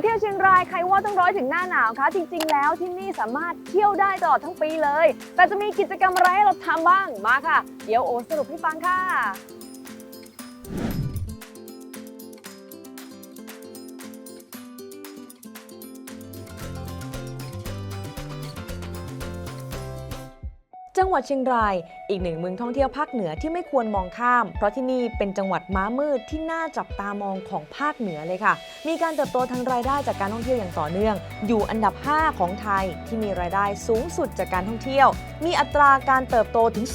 มาเที่ยวเชียงรายใครว่าต้องร้อยถึงหน้าหนาวคะจริงๆ แล้วที่นี่สามารถเที่ยวได้ตลอดทั้งปีเลย แต่จะมีกิจกรรมอะไรให้เราทำบ้างมาค่ะ เดี๋ยวโอสรุปให้ฟังค่ะจังหวัดเชียงราย อีกหนึ่งเมืองท่องเที่ยวภาคเหนือที่ไม่ควรมองข้าม เพราะที่นี่เป็นจังหวัดม้ามืดที่น่าจับตามองของภาคเหนือเลยค่ะ มีการเติบโตทางรายได้จากการท่องเที่ยวอย่างต่อเนื่อง อยู่อันดับ 5 ของไทยที่มีรายได้สูงสุดจากการท่องเที่ยว มีอัตราการเติบโตถึง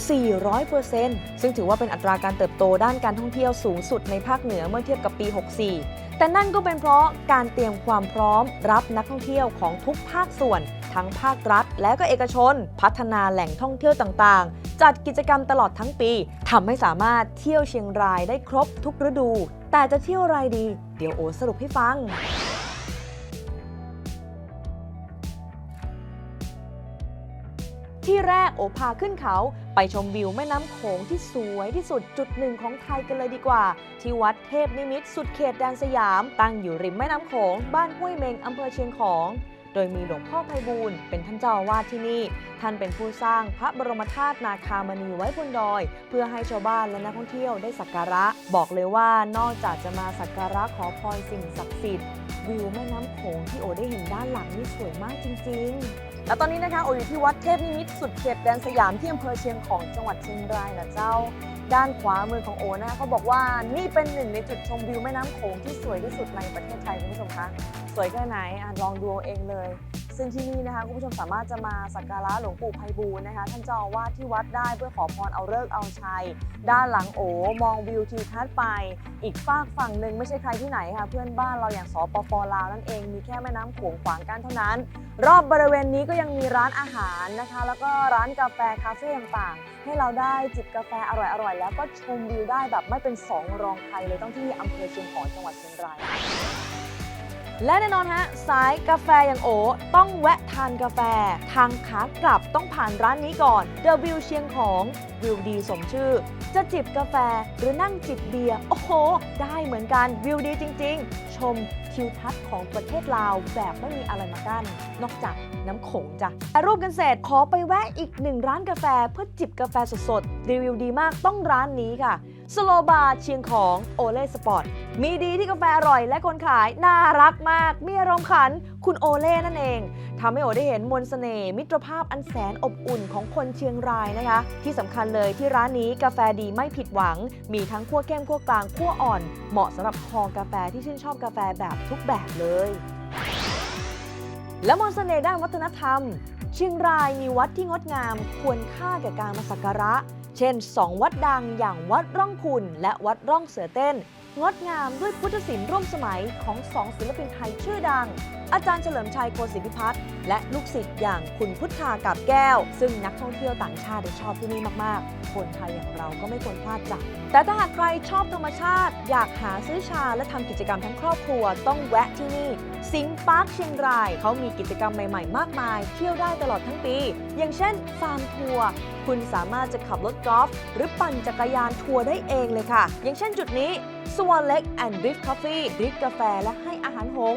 400%ซึ่งถือว่าเป็นอัตราการเติบโตด้านการท่องเที่ยวสูงสุดในภาคเหนือเมื่อเทียบกับปี 64 แต่นั่นก็เป็นเพราะการเตรียมความพร้อม รับนักท่องเที่ยวของทุกภาคส่วน ทั้งภาครัฐ และก็เอกชน พัฒนาแหล่งท่องเที่ยวต่างๆ จัดกิจกรรมตลอดทั้งปีทำให้สามารถเที่ยวเชียงรายได้ครบทุกฤดู แต่จะเที่ยวอะไรดี เดี๋ยวโอสรุปให้ฟังที่แรกโอพาขึ้นเขาไปชมวิวแม่น้ำโขงที่สวยที่สุดจุดหนึ่งของไทยกันเลยดีกว่า ที่วัดเทพนิมิตรสุดเขตแดนสยาม ตั้งอยู่ริมแม่น้ำโขงบ้านห้วยเมงอำเภอเชียงของ โดยมีหลวงพ่อไพบูลเป็นท่านเจ้าอาวาสที่นี่ ท่านเป็นผู้สร้างพระบรมธาตุนาคามณีไว้บนดอย เพื่อให้ชาวบ้านและนักท่องเที่ยวได้สักการะ บอกเลยว่านอกจากจะมาสักการะขอพรสิ่งศักดิ์สิทธิ์วิวแม่น้ำโขงที่โอได้เห็นด้านหลังนี่สวยมากจริง ๆ แล้วตอนนี้นะคะโออยู่ที่วัดเทพนิมิตรสุดเขตแดนสยามที่อำเภอเชียงของจังหวัดเชียงรายนะเจ้า ด้านขวามือของโอนะคะเขาบอกว่านี่เป็นหนึ่งในจุดชมวิวแม่น้ำโขงที่สวยที่สุดในประเทศไทยคุณผู้ชมคะสวยแค่ไหนอะลองดูเอาเองเลย ซึ่งที่นี่นะคะคุณผู้ชมสามารถจะมาสักการะหลวงปู่ไพบูลย์นะคะท่านเจ้าอาวาสที่วัดได้เพื่อขอพรเอาเลิกเอาชัย ด้านหลังโอมองวิวทิวทัศน์ไป อีกฝากฝั่งหนึ่งไม่ใช่ใครที่ไหนค่ะ เพื่อนบ้านเราอย่างสปปลาวนั่นเองมีแค่แม่น้ำโขงขวางกันเท่านั้น รอบบริเวณนี้ก็ยังมีร้านอาหารนะคะ แล้วก็ร้านกาแฟคาเฟ่ต่างๆ ให้เราได้จิบกาแฟอร่อยๆ แล้วก็ชมวิวได้แบบไม่เป็นสองรองใครเลยต้องที่อำเภอเชียงของจังหวัดเชียงราย และแน่นอนฮะสายกาแฟอย่างโอต้องแวะทานกาแฟ ทางขากลับต้องผ่านร้านนี้ก่อน The View เชียงของวิวดีสมชื่อ จะจิบกาแฟหรือนั่งจิบเบียร์โอ้โห ได้เหมือนกันวิวดีจริง ๆ ชมทิวทัศน์ของประเทศลาวแบบไม่มีอะไรมากั้น นอกจากน้ำโขงจ้ะแต่รูปกันเสร็จขอไปแวะอีกหนึ่งร้านกาแฟเพื่อจิบกาแฟสดๆรีวิวดีมากต้องร้านนี้ค่ะสโลบาร์เชียงของโอเล่สปอร์ต มีดีที่กาแฟอร่อยและคนขายน่ารักมาก มีอารมณ์ขันคุณโอเล่นั่นเองทำให้โอได้เห็นมนต์เสน่ห์มิตรภาพอันแสนอบอุ่นของคนเชียงรายนะคะ ที่สำคัญเลยที่ร้านนี้กาแฟดีไม่ผิดหวัง มีทั้งขั้วเข้มขั้วกลางขั้วอ่อน เหมาะสำหรับคอกาแฟที่ชื่นชอบกาแฟแบบทุกแบบเลย และมนต์เสน่ห์ด้านวัฒนธรรม เชียงรายมีวัดที่งดงามควรค่าแก่การมาสักการะ เช่น 2 วัดดังอย่างวัดร่องคุณและวัดร่องเสือเต้น งดงามด้วยพุทธศิลป์ร่วมสมัยของสองศิลปินไทยชื่อดัง อาจารย์เฉลิมชัยโคศิพิพัฒน์และลูกศิษย์อย่างคุณพุทธากับแก้ว ซึ่งนักท่องเที่ยวต่างชาติชอบที่นี่มาก ๆ คนไทยอย่างเราก็ไม่ควรพลาดจ้ะแต่ถ้าหากใครชอบธรรมชาติ อยากหาซื้อชาและทำกิจกรรมทั้งครอบครัวต้องแวะที่นี่ สิงปาร์คเชียงรายเขามีกิจกรรมใหม่ ๆ มากมาย เที่ยวได้ตลอดทั้งปี อย่างเช่นฟาร์มทัวร์คุณสามารถจะขับรถกอล์ฟหรือปั่นจักรยานทัวร์ได้เองเลยค่ะ อย่างเช่นจุดนี้ สวอเล็กแอนด์ดริฟคอฟฟี่ดริฟกาแฟและให้อาหารหง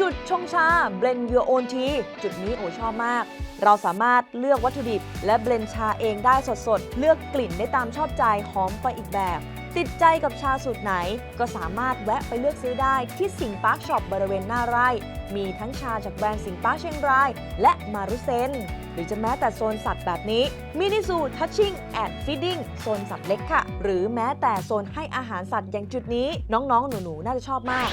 จุดชงชาเบลนยูโอนที จุดนี้โอชอบมาก เราสามารถเลือกวัตถุดิบ และเบลนชาเองได้สดๆ เลือกกลิ่นได้ตามชอบใจหอมไปอีกแบบ ติดใจกับชาสูตรไหน ก็สามารถแวะไปเลือกซื้อได้ที่สิงปาร์คช็อปบริเวณหน้าไร่ มีทั้งชาจากแบรนด์สิงปาร์คเชียงราย และมารุเซน หรือจะแม้แต่โซนสัตว์แบบนี้มินิซูทัชชิ่งแอดฟีดิ้งโซนสัตว์เล็กค่ะ หรือแม้แต่โซนให้อาหารสัตว์อย่างจุดนี้ น้องๆ หนูๆ น่าจะชอบมาก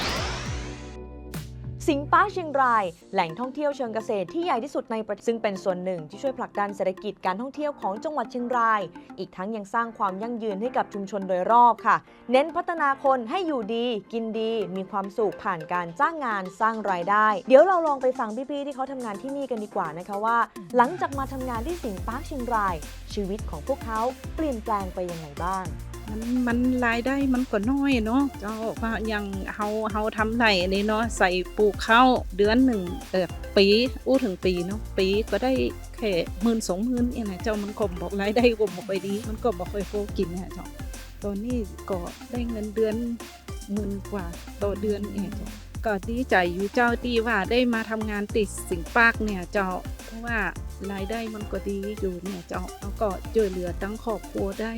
สิงห์ปาเชียงราย แหล่งท่องเที่ยวเชิงเกษตรที่ใหญ่ที่สุดในประเทศซึ่งเป็นส่วนหนึ่งที่ช่วยผลักดันเศรษฐกิจการท่องเที่ยวของจังหวัดเชียงราย อีกทั้งยังสร้างความยั่งยืนให้กับชุมชนโดยรอบค่ะ เน้นพัฒนาคนให้อยู่ดีกินดี มีความสุขผ่านการจ้างงานสร้างรายได้ เดี๋ยวเราลองไปฟังพี่ๆที่เขาทำงานที่นี่กันดีกว่านะคะว่า หลังจากมาทำงานที่สิงห์ปาเชียงราย ชีวิตของพวกเขาเปลี่ยนแปลงไปยังไงบ้าง มันมันรายได้มันก็น้อยเนาะเจ้าว่าอย่างเฮาเฮาทำไรอันนี้เนาะใส่ปลูกข้าวเดือนหนึ่งเออปีอู้ถึงปีเนาะปีก็ได้แค่หมื่นสองหมื่นเองนะเจ้ามันก็บอกรายได้ก็บอกไปดีมันก็บอกค่อยโฟกินนะเจ้าตอนนี้ก็ได้เงินเดือนหมื่นกว่าต่อเดือนเองเจ้าก็ดีใจอยู่เจ้าที่ว่าได้มาทำงานติดสิงปากเนี่ยเจ้าเพราะว่ารายได้มันก็ดีอยู่เนี่ยเจ้าแล้วก็ช่วยเหลือทั้งครอบครัวได้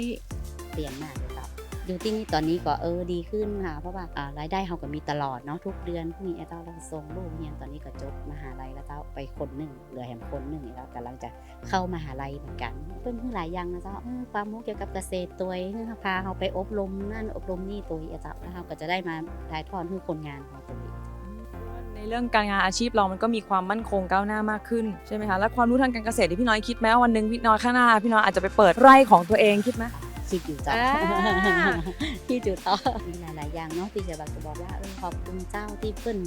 เปลี่ยนมากเลยครับอยู่ที่นี่ตอนนี้ก็เออดีขึ้นค่ะ เพราะว่าอ่ารายได้เขาก็มีตลอดเนาะทุกเดือนพวกนี้ไอ้เต้าเราส่งลูกเรียนตอนนี้ก็จบมหาลัยแล้วเต้าไปคนหนึ่งเหลือแหมคนหนึ่งแล้วกำลังจะเข้ามหาลัยเหมือนกัน เพิ่นเพิ่งหลายอย่างนะเจ้าเออความรู้เกี่ยวกับเกษตรตัวเองพาเขาไปอบรมนั่นอบรมนี่ตัวไอ้เจ้าแล้วเขาก็จะได้มาถ่ายทอดให้คนงานของตัวเองในเรื่องการงานอาชีพเรามันก็มีความมั่นคงก้าวหน้ามากขึ้นใช่ไหมคะและความรู้ทางการเกษตรที่พี่น้อยคิดไหมว่าวันหนึ่งพี่น้อยข้างหน้าพี่น้อยอาจจะไปเปิดไร่ของตัวเองคิดไหม คิดอยู่เจ้าอ่าคิดอยู่ต่อมีหลาย ๆ อย่างเนาะที่จะแบบจะบอกว่าเออขอบคุณเจ้าที่เปิ้น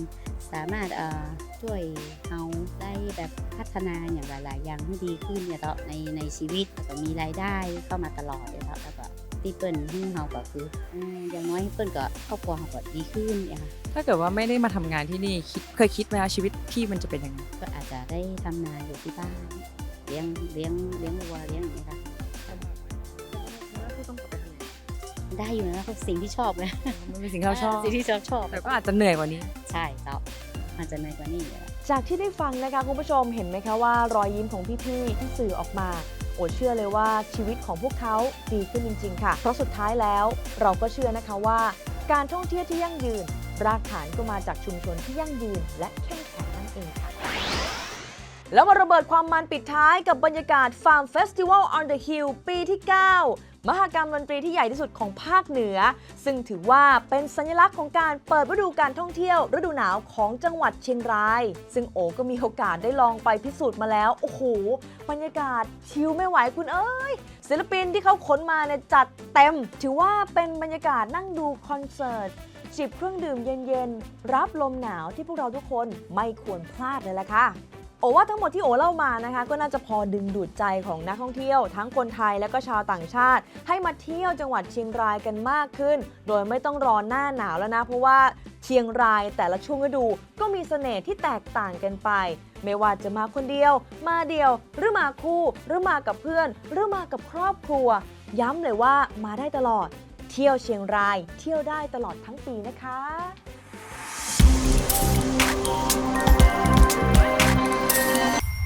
สามารถเอ่อช่วยเราได้แบบพัฒนาอย่างหลาย ๆ อย่างให้ดีขึ้นเนี่ยเนาะในในชีวิตแล้วก็มีรายได้เข้ามาตลอดเนี่ยเนาะแล้วก็ที่เปิ้นให้เราก็คือเอออย่างน้อยเปิ้นก็ครอบครัวเราก็ดีขึ้นเนี่ยค่ะ ถ้าเกิดว่าไม่ได้มาทำงานที่นี่คิดเคยคิดไหมคะชีวิตพี่มันจะเป็นยังไง ก็อาจจะได้ทำนาอยู่ที่บ้าน เลี้ยงเลี้ยงเลี้ยงวัวเลี้ยงอย่างนี้ค่ะ ได้อยู่นะเพราะสิ่งที่ชอบเลยมันเป็นสิ่งที่เราชอบสิ่งที่ชอบชอบแต่ก็อาจจะเหนื่อยกว่านี้ ใช่เจ้าอาจจะเหนื่อยกว่านี้อยู่แล้วจากที่ได้ฟังนะคะคุณผู้ชมเห็นไหมคะว่ารอยยิ้มของพี่ๆที่สื่อออกมาโอดเชื่อเลยว่าชีวิตของพวกเขาดีขึ้นจริง ๆ ค่ะ เพราะสุดท้ายแล้วเราก็เชื่อนะคะว่า การท่องเที่ยวที่ยั่งยืน รากฐานก็มาจากชุมชนที่ยั่งยืนและเข้มแข็งนั่นเองค่ะ แล้วมาระเบิดความมันปิดท้ายกับบรรยากาศ Farm Festival on the Hill ปีที่ 9 มหกรรมดนตรีที่ใหญ่ที่สุดของภาคเหนือ ซึ่งถือว่าเป็นสัญลักษณ์ของการเปิดฤดูการท่องเที่ยวฤดูหนาวของจังหวัดเชียงราย ซึ่งโอก็มีโอกาสได้ลองไปพิสูจน์มาแล้ว โอ้โห บรรยากาศชิลไม่ไหวคุณเอ้ย ศิลปินที่เขาขนมาเนี่ยจัดเต็ม ถือว่าเป็นบรรยากาศนั่งดูคอนเสิร์ตจิบเครื่องดื่มเย็นๆ รับลมหนาวที่พวกเราทุกคนไม่ควรพลาดเลยล่ะค่ะ โอว่าทั้งหมดที่โอเล่ามานะคะ ก็น่าจะพอดึงดูดใจของนักท่องเที่ยว ทั้งคนไทยและก็ชาวต่างชาติ ให้มาเที่ยวจังหวัดเชียงรายกันมากขึ้น โดยไม่ต้องรอหน้าหนาวแล้วนะ เพราะว่าเชียงรายแต่ละช่วงฤดูก็มีเสน่ห์ที่แตกต่างกันไป ไม่ว่าจะมาคนเดียว มาเดียว หรือมาคู่หรือมากับเพื่อน หรือมากับครอบครัว ย้ำเลยว่ามาได้ตลอด เที่ยวเชียงราย เที่ยวได้ตลอดทั้งปีนะคะ